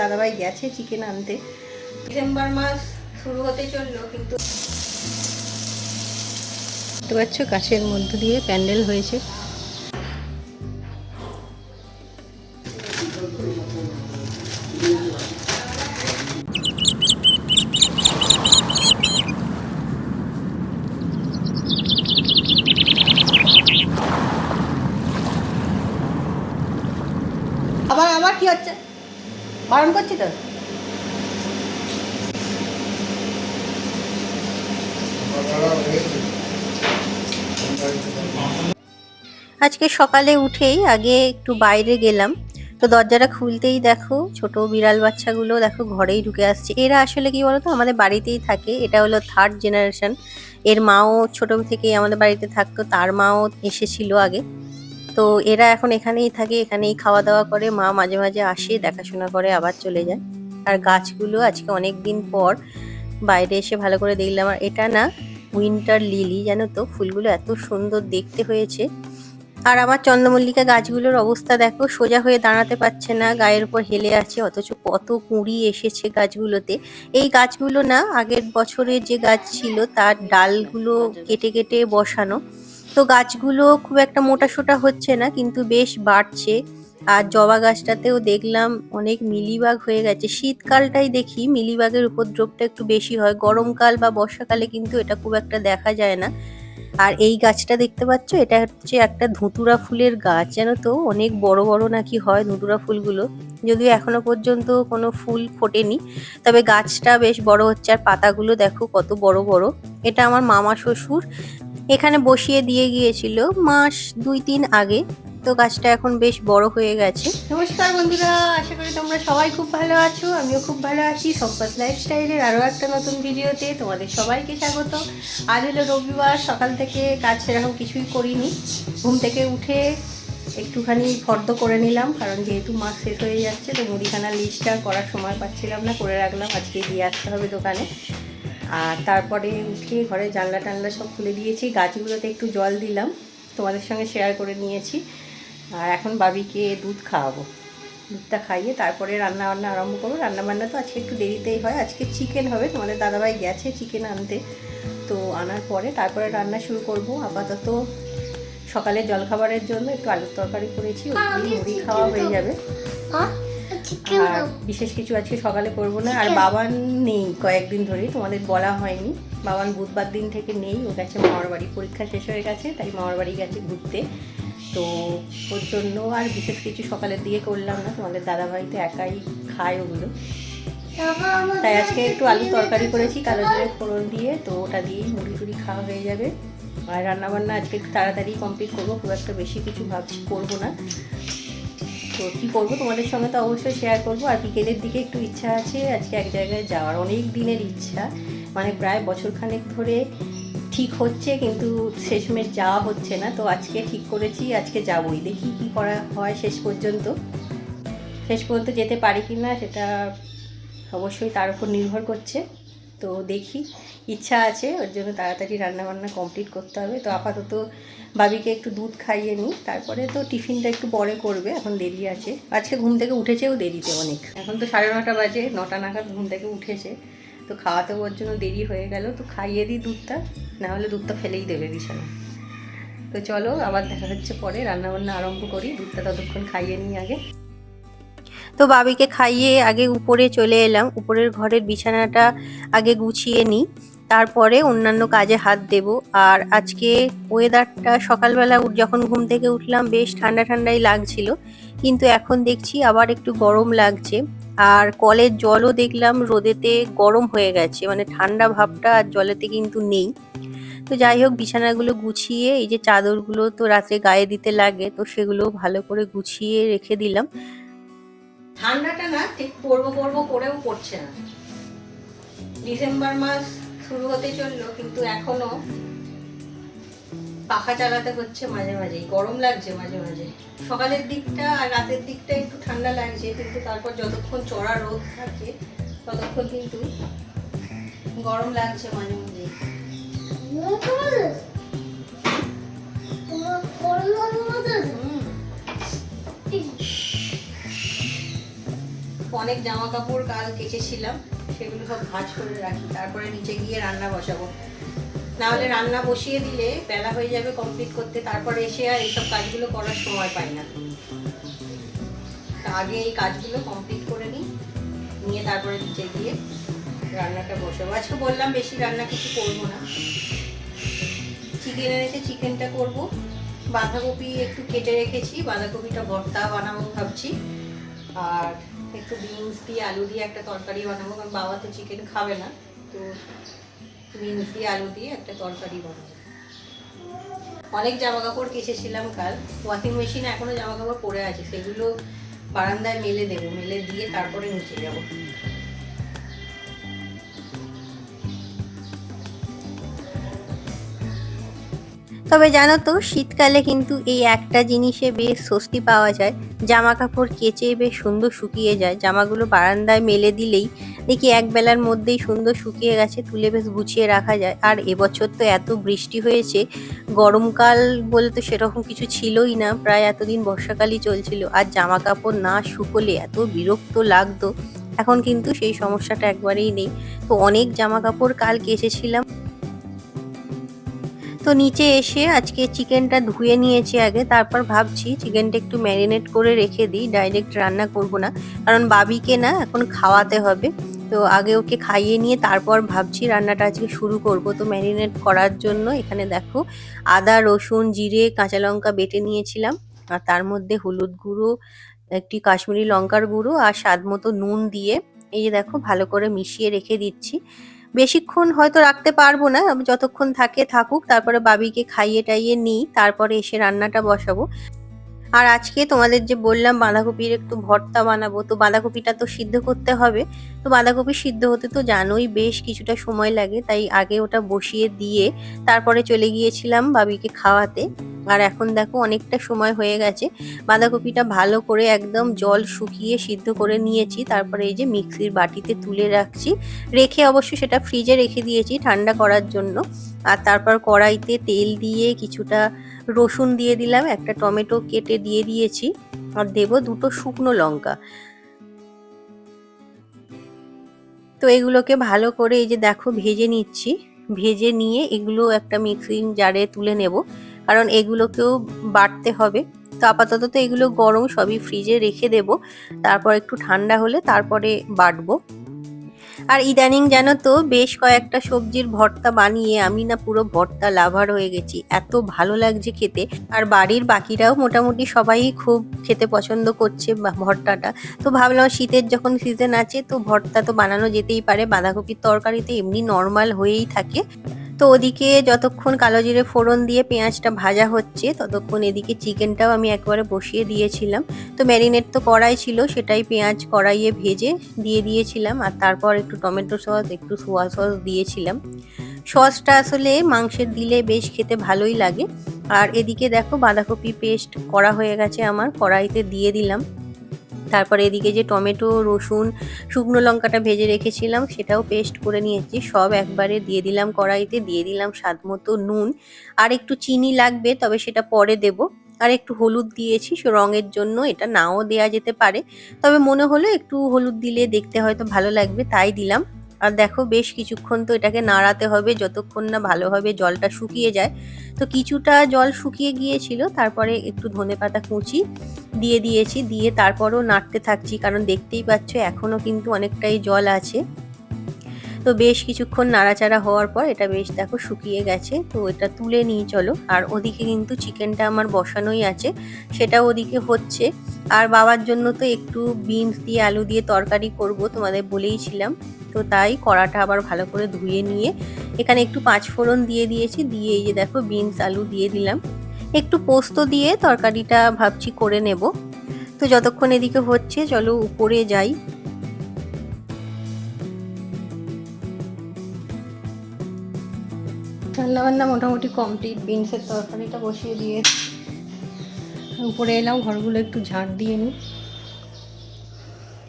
দাদাভাই গেছে চিকেন আনতে। ডিসেম্বর মাস শুরু হতে চলল কিন্তু দেখতে পাচ্ছ গাছের মধ্য দিয়ে প্যান্ডেল হয়েছে। বারণ করছি তো। আজকে সকালে উঠেই আগে একটু বাইরে গেলাম। তো দরজাটা খুলতেই দেখো, ছোট বিড়াল বাচ্চাগুলো দেখো ঘরেই ঢুকে আসছে। এরা আসলে কি বলতো, আমাদের বাড়িতেই থাকে। এটা হলো থার্ড জেনারেশন এর মাও ছোট থেকেই আমাদের বাড়িতে থাকতো, তার মাও এসেছিল আগে। তো এরা এখন এখানেই থাকে, এখানেই খাওয়া দাওয়া করে। মা মাঝে মাঝে আসে, দেখাশোনা করে, আবার চলে যায়। আর গাছগুলো আজকে অনেক দিন পর বাইরে এসে ভালো করে দেখলাম। আর এটা না উইন্টার লিলি জানো তো? ফুলগুলো এত সুন্দর দেখতে হয়েছে। আর আমার চন্দ্রমল্লিকা গাছগুলোর অবস্থা দেখো, সোজা হয়ে দাঁড়াতে পারছে না, গায়ের উপর হেলে আছে, অথচ কত কুঁড়ি এসেছে গাছগুলোতে। এই গাছগুলো না আগের বছরের যে গাছ ছিল, তার ডালগুলো কেটে কেটে বসানো। তো গাছগুলো খুব একটা মোটা সোটা হচ্ছে না, কিন্তু বেশ বাড়ছে। আর জবা গাছটাতেও দেখলাম অনেক মিলিবাগ হয়ে গেছে। শীতকালটাই দেখি মিলিবাগের উপদ্রবটা একটু বেশি হয়। গরমকাল বা বর্ষাকালে কিন্তু এটা খুব একটা দেখা যায় না। আর এই গাছটা দেখতে পাচ্ছ, এটা হচ্ছে একটা ধুতুরা ফুলের গাছ, জানো তো? অনেক বড় বড় নাকি হয় ধুতুরা ফুলগুলো। যদিও এখনও পর্যন্ত কোনো ফুল ফোটেনি, তবে গাছটা বেশ বড় হচ্ছে। আর পাতাগুলো দেখো কত বড় বড়। এটা আমার মামা শ্বশুর এখানে বসিয়ে দিয়ে গিয়েছিল মাস দুই, তিন আগে। তো গাছটা এখন বেশ বড় হয়ে গেছে। নমস্কার বন্ধুরা, আশা করি তোমরা সবাই খুব ভালো আছো, আমিও খুব ভালো আছি। সম্পাস লাইফস্টাইলের আরও একটা নতুন ভিডিওতে তোমাদের সবাইকে স্বাগত। আজ হলো রবিবার, সকাল থেকে কাজ সেরকম কিছুই করিনি। ঘুম থেকে উঠে একটুখানি ফর্দ করে নিলাম, কারণ যেহেতু মাস শেষ হয়ে যাচ্ছে, তো মুদিখানা লিস্টটা করার সময় পাচ্ছিলাম না, করে রাখলাম। আজকে দিয়ে আসতে হবে দোকানে। আর তারপরে উঠে ঘরে জানলা টানলা সব খুলে দিয়েছি। গাছগুলোতে একটু জল দিলাম। তোমাদের সঙ্গে শেয়ার করে নিয়েছি। আর এখন বাবিকে দুধ খাওয়াবো। দুধটা খাইয়ে তারপরে রান্না বান্না আরম্ভ করব। রান্না বান্না তো আজকে একটু দেরিতেই হয়। আজকে চিকেন হবে। তোমাদের দাদাভাই গেছে চিকেন আনতে। তো আনার পরে তারপরে রান্না শুরু করব। আপাতত সকালে জলখাবারের জন্য একটু আলুর তরকারি করেছি। মুড়ি খাওয়া হয়ে যাবে। আর বিশেষ কিছু আজকে সকালে করব না। আর বাবান নেই কয়েকদিন ধরে তোমাদের বলা হয়নি। বাবান বুধবার দিন থেকে নেই ও গেছে মামার বাড়ি। পরীক্ষা শেষ হয়ে গেছে তাই মামার বাড়ি গেছে ঘুরতে। তো ওর জন্য আর বিশেষ কিছু সকালের দিকে করলাম না। তোমাদের দাদাভাই তো একাই খায় ওগুলো। তাই আজকে একটু আলু তরকারি করেছি কালো জিরে ফোড়ন দিয়ে। তো ওটা দিয়েই মুড়ি টুড়ি খাওয়া হয়ে যাবে। আর রান্নাবান্না আজকে একটু তাড়াতাড়ি কমপ্লিট করব। খুব একটা বেশি কিছু ভাবছি করব না। তো কী করব? তোমাদের সঙ্গে তো অবশ্যই শেয়ার করব। আর বিকেলের দিকে একটু ইচ্ছা আছে, আজকে এক জায়গায় যাওয়ার। অনেক দিনের ইচ্ছা। মানে প্রায় বছরখানেক ধরে ঠিক হচ্ছে, কিন্তু শেষমেশ যাওয়া হচ্ছে না। তো আজকে ঠিক করেছি, আজকে যাবই। দেখি কি করা হয় শেষ পর্যন্ত। শেষ পর্যন্ত যেতে পারি কি না সেটা অবশ্যই তার উপর নির্ভর করছে। তো দেখি, ইচ্ছা আছে, ওর জন্য তাড়াতাড়ি রান্নাবান্না কমপ্লিট করতে হবে। তো আপাতত বাবিকে একটু দুধ খাইয়ে নিই, তারপরে তো টিফিনটা একটু পরে করবে, এখন দেরি আছে। আজকে ঘুম থেকে উঠেছেও দেরিতে অনেক। এখন তো সাড়ে নটা বাজে, নটা নাগাদ ঘুম থেকে উঠেছে। তো খাওয়াতে ওর জন্য দেরি হয়ে গেল, তো খাইয়ে দিই দুধটা না হলে দুধটা ফেলেই দেবে বিছানা। তো চলো, আবার দেখা হচ্ছে পরে, রান্নাবান্না আরম্ভ করি, দুধটা ততক্ষণ খাইয়ে নিই আগে। তো বাবিকে খাইয়ে আগে উপরে চলে এলাম। উপরের ঘরের বিছানাটা আগে গুছিয়ে নিই। তারপরে অন্যান্য কাজে হাত দেব। আর আজকে ওয়েদারটা সকালবেলা যখন ঘুম থেকে উঠলাম, বেশ ঠান্ডা ঠান্ডাই লাগছিল। কিন্তু এখন দেখছি আবার একটু গরম লাগছে। আর কলের জলও দেখলাম রোদেতে গরম হয়ে গেছে। মানে ঠান্ডা ভাবটা আর জলেতে কিন্তু নেই। তো যাই হোক, বিছানাগুলো গুছিয়ে, এই যে চাদরগুলো তো রাত্রে গায়ে দিতে লাগে, তো সেগুলো ভালো করে গুছিয়ে রেখে দিলাম। ঠান্ডাটা না ঠিক পড়ব পড়ব করেও পড়ছে না। ডিসেম্বর মাস শুরু হতে চলল, কিন্তু এখনও পাখা চালাতে হচ্ছে মাঝে মাঝেই। গরম লাগছে মাঝে মাঝে। সকালের দিকটা আর রাতের দিকটা একটু ঠান্ডা লাগছে, কিন্তু তারপর যতক্ষণ চড়া রোদ থাকে, ততক্ষণ কিন্তু গরম লাগছে মাঝে মাঝে অনেক জামা কাপড় কাল কেচেছিলাম, সেগুলো সব ভাঁজ করে রাখি, তারপরে নিচে গিয়ে রান্না বসাবো। নাহলে রান্না বসিয়ে দিলে বেলা হয়ে যাবে কমপ্লিট করতে, তারপরে এসে আর এইসব কাজগুলো করার সময় পাই না। আগে এই কাজগুলো কমপ্লিট করে নিই, নিয়ে তারপরে নিচে গিয়ে রান্নাটা বসাবো। আজকে বললাম বেশি রান্না কিছু করব না। চিকেন এনেছে চিকেনটা করব। বাঁধাকপি একটু কেটে রেখেছি, বাঁধাকপিটা ভর্তা বানাবো ভাবছি। আর একটু বিনস দিয়ে আলু দিয়ে একটা তরকারি বানাবো, কারণ বাবা তো চিকেন খাবে না। তো বিনস দিয়ে আলু দিয়ে একটা তরকারি বানাবো। অনেক জামা কাপড় কেচেছিলাম কাল। ওয়াশিং মেশিনে এখনও জামা কাপড় পরে আছে, সেগুলো বারান্দায় মেলে দেবো, মেলে দিয়ে তারপরে নিচে যাব। তবে জানো তো, শীতকালে কিন্তু এই একটা জিনিসে বেশ স্বস্তি পাওয়া যায়। জামা কাপড় কেচে বেশ সুন্দর শুকিয়ে যায়। জামাগুলো বারান্দায় মেলে দিলেই দেখি এক বেলার মধ্যেই সুন্দর শুকিয়ে গেছে, তুলে বেশ গুছিয়ে রাখা যায়। আর এবছর তো এত বৃষ্টি হয়েছে, গরমকাল বলে তো সেরকম কিছু ছিলই না, প্রায় এতদিন বর্ষাকালই চলছিল। আর জামা কাপড় না শুকোলে এত বিরক্ত লাগতো। এখন কিন্তু সেই সমস্যাটা একবারেই নেই। তো অনেক জামা কাপড় কাল কেচেছিলাম। তো নিচে এসে আজকে চিকেনটা ধুয়ে নিয়েছি আগে, তারপর ভাবছি চিকেনটা একটু ম্যারিনেট করে রেখে দিই, ডাইরেক্ট রান্না করব না, কারণ বাবিকে না এখন খাওয়াতে হবে। তো আগে ওকে খাইয়ে নিয়ে তারপর ভাবছি রান্নাটা আজকে শুরু করব। তো ম্যারিনেট করার জন্য এখানে দেখো আদা, রসুন, জিরে, কাঁচা লঙ্কা বেটে নিয়েছিলাম, আর তার মধ্যে হলুদ গুঁড়ো, একটি কাশ্মীরি লঙ্কার গুঁড়ো আর স্বাদ মতো নুন দিয়ে এই যে দেখো ভালো করে মিশিয়ে রেখে দিচ্ছি। বেশিক্ষণ হয়তো রাখতে পারব না। আমি যতক্ষণ থাকে থাকুক, তারপরে বাবিকে খাইয়ে টাইয়ে নিই, তারপরে এসে রান্নাটা বসাবো। আর আজকে তোমাদের যে বললাম, বাঁধাকপির একটু ভর্তা বানাবো, তো বাঁধাকপিটা তো সিদ্ধ করতে হবে। তো বাঁধাকপি সিদ্ধ হতে তো জানোই বেশ কিছুটা সময় লাগে, তাই আগে ওটা বসিয়ে দিয়ে তারপরে চলে গিয়েছিলাম বাবিকে খাওয়াতে। আর এখন দেখো অনেকটা সময় হয়ে গেছে, বাঁধাকপিটা ভালো করে একদম জল শুকিয়ে সিদ্ধ করে নিয়েছি, তারপরে এই যে মিক্সির বাটিতে তুলে রাখছি, রেখে অবশ্য সেটা ফ্রিজে রেখে দিয়েছি ঠান্ডা করার জন্য। আর তারপর কড়াইতে তেল দিয়ে কিছুটা রসুন দিয়ে দিলাম, একটা টমেটো কেটে দিয়ে দিয়েছি, আর দেবো দুটো শুকনো লঙ্কা। তো এগুলোকে ভালো করে এই যে দেখো ভেজে নিচ্ছি। ভেজে নিয়ে এগুলো একটা মিক্সিং জারে তুলে নেব। কারণ এগুলোকেও বাটতে হবে। তো আপাতত তো এগুলো গরম সবই ফ্রিজে রেখে দেব। তারপর একটু ঠান্ডা হলে তারপরে বাটবো। আর ইদানিং জানো তো বেশ কয়েকটা সবজির ভর্তা বানিয়ে আমি না পুরো ভর্তা লাভার হয়ে গেছি। এত ভালো লাগছে খেতে। আর বাড়ির বাকিরাও মোটামুটি সবাই খুব খেতে পছন্দ করছে ভর্তাটা। তো ভাবলাম শীতের যখন সিজন আছে তো ভর্তা তো বানানো যেতেই পারে। বাঁধাকপির তরকারিতে এমনি নর্মাল হয়েই থাকে। তো ওদিকে যতক্ষণ কালো জিরে ফোড়ন দিয়ে পেঁয়াজটা ভাজা হচ্ছে, ততক্ষণ এদিকে চিকেনটাও আমি একবারে বসিয়ে দিয়েছিলাম। তো ম্যারিনেট তো কড়াই ছিল, সেটাই পেঁয়াজ কড়াইয়ে ভেজে দিয়ে দিয়েছিলাম। আর তারপর একটু টমেটো সস, একটু সোয়া সস দিয়েছিলাম। সসটা আসলে মাংসের দিলে বেশ খেতে ভালোই লাগে। আর এদিকে দেখো বাঁধাকপি পেস্ট করা হয়ে গেছে আমার, কড়াইতে দিয়ে দিলাম। তারপরে এদিকে যে টমেটো, রসুন, শুকনো লঙ্কাটা ভেজে রেখেছিলাম, সেটাও পেস্ট করে নিয়েছি। সব একবারে দিয়ে দিলাম কড়াইতে, দিয়ে দিলাম স্বাদ মতো নুন। আর একটু চিনি লাগবে, তবে সেটা পরে দেব। আর একটু হলুদ দিয়েছি, সে রঙের জন্য, এটা নাও দেয়া যেতে পারে। তবে মনে হলো একটু হলুদ দিলে দেখতে হয়তো ভালো লাগবে, তাই দিলাম। আর দেখো বেশ কিছুক্ষণ তো এটাকে নাড়াতে হবে, যতক্ষণ না ভালোভাবে জলটা শুকিয়ে যায়। তো কিছুটা জল শুকিয়ে গিয়েছিল, তারপরে একটু ধনে পাতা কুচি দিয়ে দিয়েছি, দিয়ে তারপরও নাড়তে থাকছি, কারণ দেখতেই পাচ্ছ এখনও কিন্তু অনেকটাই জল আছে। তো বেশ কিছুক্ষণ নাড়াচাড়া হওয়ার পর এটা বেশ দেখো শুকিয়ে গেছে, তো এটা তুলে নিয়ে চলো। আর ওদিকে কিন্তু চিকেনটা আমার বসানোই আছে সেটা ওদিকে হচ্ছে। আর বাবার জন্য তো একটু বিনস দিয়ে আলু দিয়ে তরকারি করব তোমাদের বলেইছিলাম, তো তাই কড়াটা আবার ভালো করে ধুয়ে নিয়ে এখানে একটু পাঁচ ফোড়ন দিয়ে দিয়েছি, দিয়ে এই যে দেখো বিনস আলু দিয়ে দিলাম। একটু পোস্ত দিয়ে তরকারিটা ভাবছি করে নেব। তো যতক্ষণ এদিকে হচ্ছে চলো উপরে যাই। রান্না বান্না মোটামুটি কমপ্লিট বিনসের তরকারিটা বসিয়ে দিয়ে উপরে এলাম, ঘরগুলো একটু ঝাঁট দিয়ে নিই।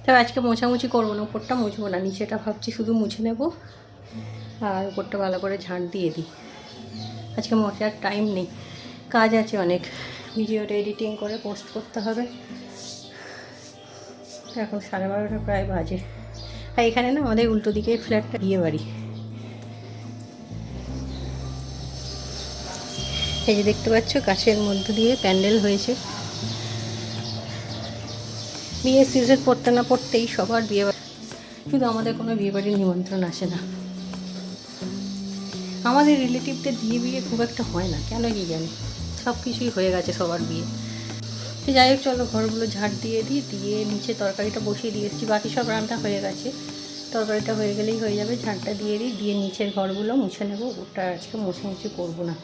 তবে আজকে মোছামুছি করব না, উপরটা মুছবো না, নিচেটা ভাবছি শুধু মুছে নেব। আর উপরটা ভালো করে ঝাঁট দিয়ে দিই। আজকে মোছার টাইম নেই, কাজ আছে অনেক। ভিডিওটা এডিটিং করে পোস্ট করতে হবে। এখন সাড়ে বারোটা প্রায় বাজে। আর এখানে না আমাদের উল্টো দিকে ফ্ল্যাটটা বিয়ে বাড়ি। এই যে দেখতে পাচ্ছ কাছের মধ্য দিয়ে প্যান্ডেল হয়েছে। বিয়ের সিজন পড়তে না পড়তেই সবার বিয়ে শুধু আমাদের কোনো বিয়ে বাড়ির নিমন্ত্রণ আসে না। আমাদের রিলেটিভদের বিয়ে বিয়ে খুব একটা হয় না, কেন কি জানি? সব কিছুই হয়ে গেছে সবার বিয়ে। তো যাই হোক, চলো ঘরগুলো ঝাড় দিয়ে দিই, দিয়ে নিচে তরকারিটা বসিয়ে দিয়ে এসেছি। বাকি সব রান্না হয়ে গেছে। তরকারিটা হয়ে গেলেই হয়ে যাবে, ঝাড়টা দিয়ে দিই, দিয়ে নিচের ঘরগুলো মুছে নেব। ওটা আজকে মুছে মুছে করব না।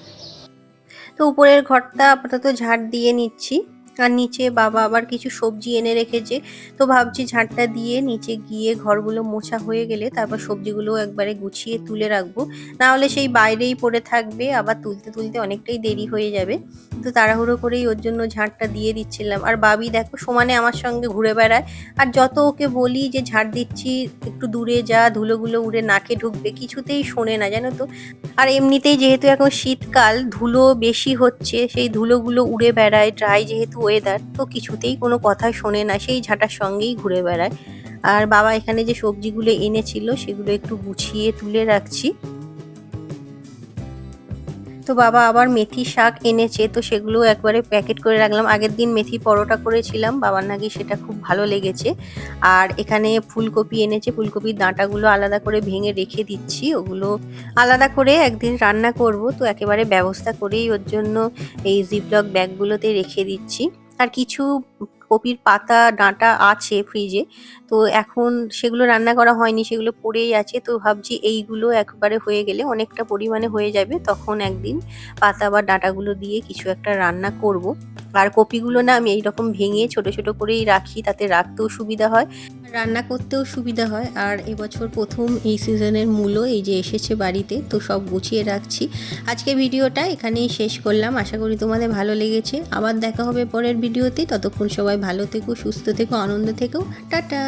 তো উপরের ঘরটা আপাতত ঝাড় দিয়ে নিচ্ছি। আর নিচে বাবা আবার কিছু সবজি এনে রেখেছে। তো ভাবছি ঝাঁটটা দিয়ে নিচে গিয়ে ঘরগুলো মোছা হয়ে গেলে তারপর সবজিগুলো একবারে গুছিয়ে তুলে রাখব। না হলে সেই বাইরেই পড়ে থাকবে, আবার তুলতে তুলতে অনেকটাই দেরি হয়ে যাবে। তো তাড়াহুড়ো করেই ওর জন্য ঝাঁটটা দিয়ে দিচ্ছিলাম। আর বাবি দেখো সমানে আমার সঙ্গে ঘুরে বেড়ায়। আর যত ওকে বলি যে ঝাঁট দিচ্ছি, একটু দূরে যা, ধুলোগুলো উড়ে নাকে ঢুকবে, কিছুতেই শোনে না, জানো তো। আর এমনিতেই যেহেতু এখন শীতকাল, ধুলো বেশি হচ্ছে, সেই ধুলোগুলো উড়ে বেড়ায়। ড্রাই যেহেতু ওয়েদার তো কিছুতেই কোনো কথা শোনে না, সেই ঝাঁটার সঙ্গেই ঘুরে বেড়ায়। আর বাবা এখানে যে সবজিগুলো এনেছিল সেগুলো একটু গুছিয়ে তুলে রাখছি। তো বাবা আবার মেথি শাক এনেছে, তো সেগুলো একবারে প্যাকেট করে রাখলাম। আগের দিন মেথি পরোটা করেছিলাম, বাবার নাকি সেটা খুব ভালো লেগেছে। আর এখানে ফুলকপি এনেছে, ফুলকপির ডাঁটাগুলো আলাদা করে ভেঙে রেখে দিচ্ছি, ওগুলো আলাদা করে একদিন রান্না করব, তো একেবারে ব্যবস্থা করেই ওর জন্য এই জিপলক ব্যাগগুলোতে রেখে দিচ্ছি। আর কিছু কপির পাতা, ডাঁটা আছে ফ্রিজে তো এখন সেগুলো রান্না করা হয়নি, সেগুলো পড়েই আছে। তো ভাবছি এইগুলো একবারে হয়ে গেলে অনেকটা পরিমাণে হয়ে যাবে। তখন একদিন পাতা বা ডাঁটাগুলো দিয়ে কিছু একটা রান্না করব। আর কপিগুলো না আমি এইরকম ভেঙে ছোট ছোট করেই রাখি, তাতে রাখতেও সুবিধা হয়। রান্না করতেও সুবিধা হয়। আর এবছর প্রথম এই সিজনের মূলো এই যে এসেছে বাড়িতে, তো সব গুছিয়ে রাখছি। আজকে ভিডিওটা এখানেই শেষ করলাম। আশা করি তোমাদের ভালো লেগেছে। আবার দেখা হবে পরের ভিডিওতে। ততক্ষণ সবাই ভালো থেকো, সুস্থ থেকো, আনন্দ থেকো। টাটা!